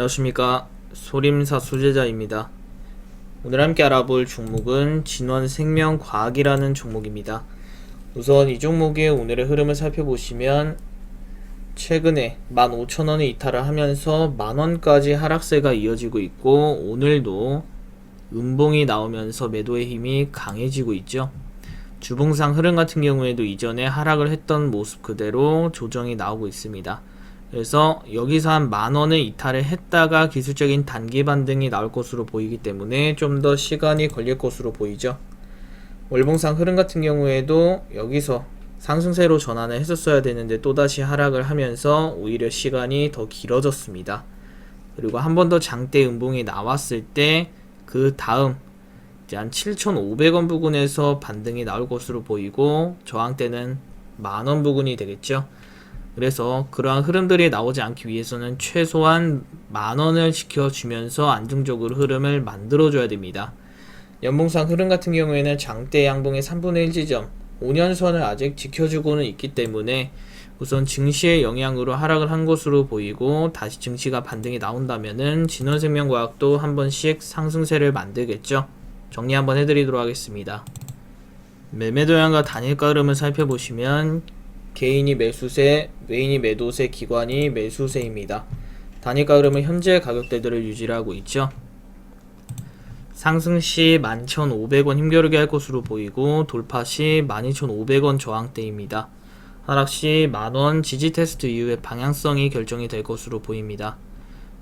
안녕하십니까 소림사 수제자입니다. 오늘 함께 알아볼 종목은 진원생명과학이라는 종목입니다. 우선 이 종목의 오늘의 흐름을 살펴보시면 최근에 15,000원에 이탈을 하면서 만원까지 하락세가 이어지고 있고 오늘도 음봉이 나오면서 매도의 힘이 강해지고 있죠. 주봉상 흐름 같은 경우에도 이전에 하락을 했던 모습 그대로 조정이 나오고 있습니다. 그래서 여기서 한 만 원을 이탈을 했다가 기술적인 단기 반등이 나올 것으로 보이기 때문에 좀 더 시간이 걸릴 것으로 보이죠. 월봉상 흐름 같은 경우에도 여기서 상승세로 전환을 했었어야 되는데 또다시 하락을 하면서 오히려 시간이 더 길어졌습니다. 그리고 한 번 더 장대 음봉이 나왔을 때 그 다음 이제 한 7,500원 부근에서 반등이 나올 것으로 보이고 저항대는 만원 부근이 되겠죠. 그래서 그러한 흐름들이 나오지 않기 위해서는 최소한 만 원을 지켜주면서 안정적으로 흐름을 만들어줘야 됩니다. 연봉상 흐름 같은 경우에는 장대 양봉의 3분의 1 지점 5년선을 아직 지켜주고는 있기 때문에 우선 증시의 영향으로 하락을 한 것으로 보이고 다시 증시가 반등이 나온다면은 진원생명과학도 한 번씩 상승세를 만들겠죠. 정리 한번 해드리도록 하겠습니다. 매매 도량과 단일가 흐름을 살펴보시면 개인이 매수세, 외인이 매도세, 기관이 매수세입니다. 단일가 흐름은 현재 가격대들을 유지를 하고 있죠. 상승 시 11,500원 힘겨루게 할 것으로 보이고 돌파 시 12,500원 저항대입니다. 하락 시 만원 지지 테스트 이후에 방향성이 결정이 될 것으로 보입니다.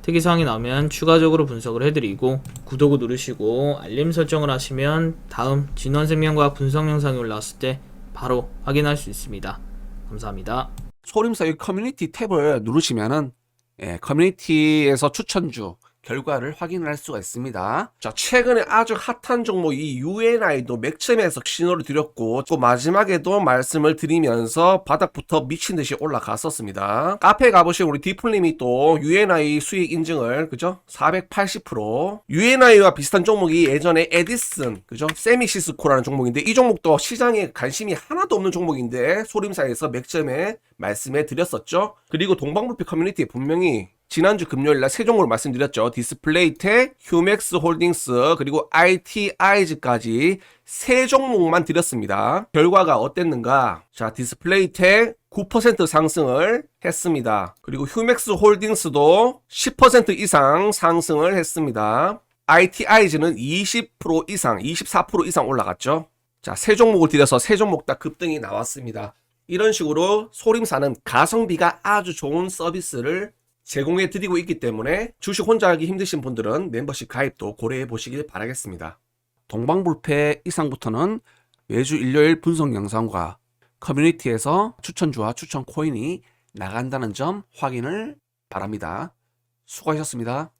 특이사항이 나오면 추가적으로 분석을 해드리고 구독을 누르시고 알림 설정을 하시면 다음 진원생명과학 분석 영상이 올라왔을 때 바로 확인할 수 있습니다. 감사합니다. 소림사의 커뮤니티 탭을 누르시면은 예, 커뮤니티에서 추천주 결과를 확인할 수가 있습니다. 자, 최근에 아주 핫한 종목 이 UNI도 맥점에서 신호를 드렸고 또 마지막에도 말씀을 드리면서 바닥부터 미친 듯이 올라갔었습니다. 카페 가보시면 우리 디플님이 또 UNI 수익 인증을 그죠? 480% UNI와 비슷한 종목이 예전에 에디슨 그죠? 세미시스코라는 종목인데 이 종목도 시장에 관심이 하나도 없는 종목인데 소림사에서 맥점에 말씀해 드렸었죠. 그리고 동방불패 커뮤니티에 분명히 지난주 금요일 날세 종목을 말씀드렸죠. 디스플레이텍, 휴맥스 홀딩스, 그리고 ITI즈까지 세 종목만 드렸습니다. 결과가 어땠는가? 자, 디스플레이텍 9% 상승을 했습니다. 그리고 휴맥스 홀딩스도 10% 이상 상승을 했습니다. ITI즈는 20% 이상, 24% 이상 올라갔죠. 자, 세 종목을 드려서 세 종목 다 급등이 나왔습니다. 이런 식으로 소림사는 가성비가 아주 좋은 서비스를 제공해 드리고 있기 때문에 주식 혼자 하기 힘드신 분들은 멤버십 가입도 고려해 보시길 바라겠습니다. 동방불패 이상부터는 매주 일요일 분석 영상과 커뮤니티에서 추천주와 추천 코인이 나간다는 점 확인을 바랍니다. 수고하셨습니다.